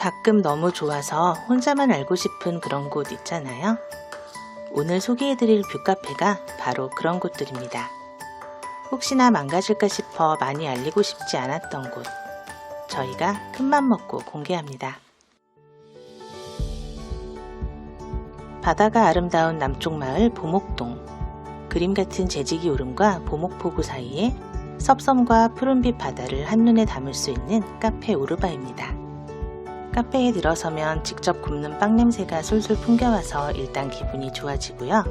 가끔 너무 좋아서 혼자만 알고 싶은 그런 곳 있잖아요. 오늘 소개해드릴 뷰카페가 바로 그런 곳들입니다. 혹시나 망가질까 싶어 많이 알리고 싶지 않았던 곳. 저희가 큰맘 먹고 공개합니다. 바다가 아름다운 남쪽 마을 보목동. 그림 같은 재지기 오름과 보목포구 사이에 섭섬과 푸른빛 바다를 한눈에 담을 수 있는 카페 오르바입니다. 카페에 들어서면 직접 굽는 빵 냄새가 솔솔 풍겨와서 일단 기분이 좋아지고요.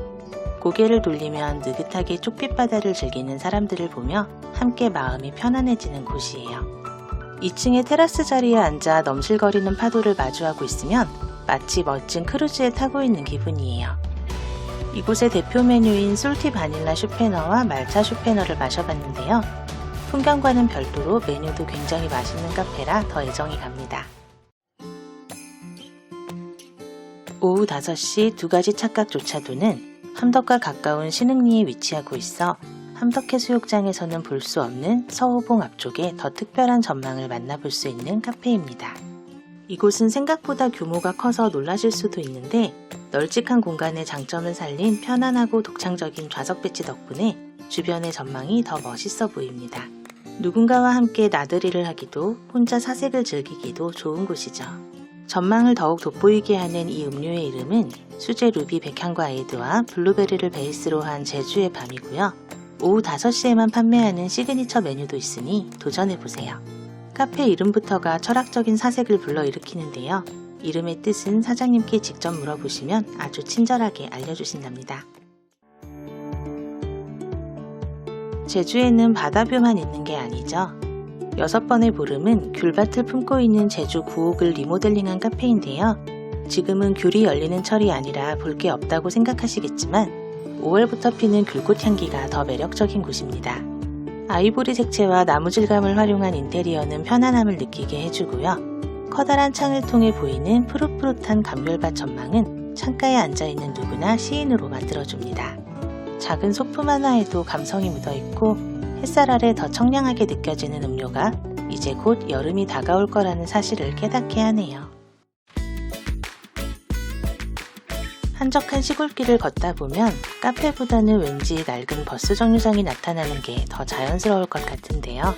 고개를 돌리면 느긋하게 쪽빛 바다를 즐기는 사람들을 보며 함께 마음이 편안해지는 곳이에요. 2층의 테라스 자리에 앉아 넘실거리는 파도를 마주하고 있으면 마치 멋진 크루즈에 타고 있는 기분이에요. 이곳의 대표 메뉴인 솔티 바닐라 슈페너와 말차 슈페너를 마셔봤는데요. 풍경과는 별도로 메뉴도 굉장히 맛있는 카페라 더 애정이 갑니다. 오후 5시 두 가지 착각조차도는 함덕과 가까운 신흥리에 위치하고 있어 함덕해 수욕장에서는 볼 수 없는 서호봉 앞쪽에 더 특별한 전망을 만나볼 수 있는 카페입니다. 이곳은 생각보다 규모가 커서 놀라실 수도 있는데 널찍한 공간의 장점을 살린 편안하고 독창적인 좌석 배치 덕분에 주변의 전망이 더 멋있어 보입니다. 누군가와 함께 나들이를 하기도 혼자 사색을 즐기기도 좋은 곳이죠. 전망을 더욱 돋보이게 하는 이 음료의 이름은 수제 루비 백향과 에이드와 블루베리를 베이스로 한 제주의 밤이고요. 오후 5시에만 판매하는 시그니처 메뉴도 있으니 도전해보세요. 카페 이름부터가 철학적인 사색을 불러일으키는데요. 이름의 뜻은 사장님께 직접 물어보시면 아주 친절하게 알려주신답니다. 제주에는 바다뷰만 있는 게 아니죠. 여섯 번의 보름은 귤밭을 품고 있는 제주 구옥을 리모델링한 카페인데요. 지금은 귤이 열리는 철이 아니라 볼 게 없다고 생각하시겠지만 5월부터 피는 귤꽃 향기가 더 매력적인 곳입니다. 아이보리 색채와 나무 질감을 활용한 인테리어는 편안함을 느끼게 해주고요. 커다란 창을 통해 보이는 푸릇푸릇한 감별밭 전망은 창가에 앉아있는 누구나 시인으로 만들어줍니다. 작은 소품 하나에도 감성이 묻어있고 햇살 아래 더 청량하게 느껴지는 음료가 이제 곧 여름이 다가올 거라는 사실을 깨닫게 하네요. 한적한 시골길을 걷다 보면 카페보다는 왠지 낡은 버스 정류장이 나타나는 게 더 자연스러울 것 같은데요.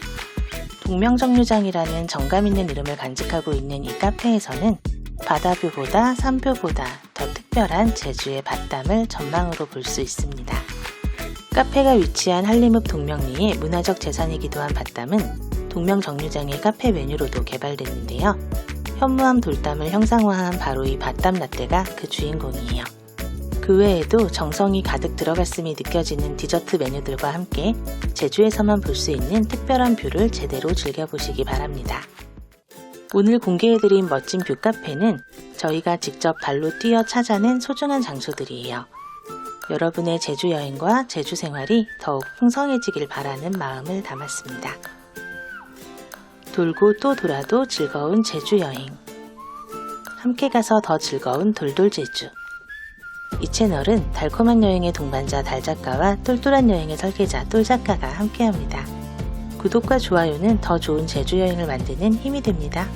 동명 정류장이라는 정감 있는 이름을 간직하고 있는 이 카페에서는 바다뷰보다 산뷰보다 더 특별한 제주의 밭담을 전망으로 볼 수 있습니다. 카페가 위치한 한림읍 동명리의 문화적 재산이기도 한 밭담은 동명 정류장의 카페 메뉴로도 개발됐는데요. 현무암 돌담을 형상화한 바로 이 밭담 라떼가 그 주인공이에요. 그 외에도 정성이 가득 들어갔음이 느껴지는 디저트 메뉴들과 함께 제주에서만 볼 수 있는 특별한 뷰를 제대로 즐겨보시기 바랍니다. 오늘 공개해드린 멋진 뷰 카페는 저희가 직접 발로 뛰어 찾아낸 소중한 장소들이에요. 여러분의 제주 여행과 제주 생활이 더욱 풍성해지길 바라는 마음을 담았습니다. 돌고 또 돌아도 즐거운 제주 여행. 함께 가서 더 즐거운 돌돌 제주. 이 채널은 달콤한 여행의 동반자 달 작가와 똘똘한 여행의 설계자 똘 작가가 함께합니다. 구독과 좋아요는 더 좋은 제주 여행을 만드는 힘이 됩니다.